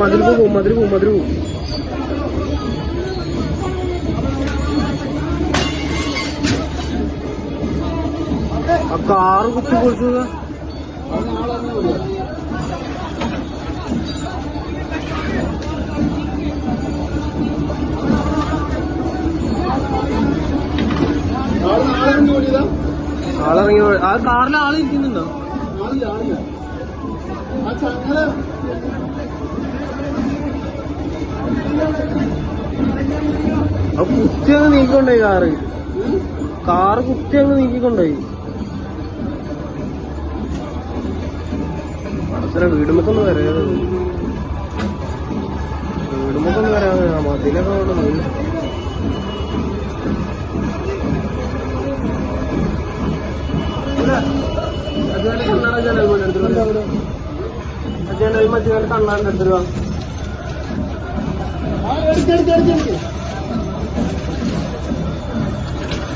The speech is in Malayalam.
മതിൽ പോകും മതിൽ പോകും മതിൽ പോകും ആ കാറ് കുത്തി ഓടിയതാ? ആളിറങ്ങി ആ കാറിൽ ആളിരിക്കുന്നുണ്ടോ ആളില്ല ആളില്ല. ചങ്ങല ആ കുത്തി അങ്ങ് നീക്കിക്കൊണ്ടോയി കാറ്. കാറ് കുത്തി അങ്ങ് നീക്കിക്കൊണ്ടോയി. അത്ര വീടുമ്പൊക്കൊന്ന് വരാതെ. വീടുമ്പൊക്കൊന്ന് വരാതെ. ആ മതിലൊക്കെ അവിടെ എടുത്തിരുവാ ആ എടുക്ക് എടുക്ക് എടുക്ക് എടുക്ക്.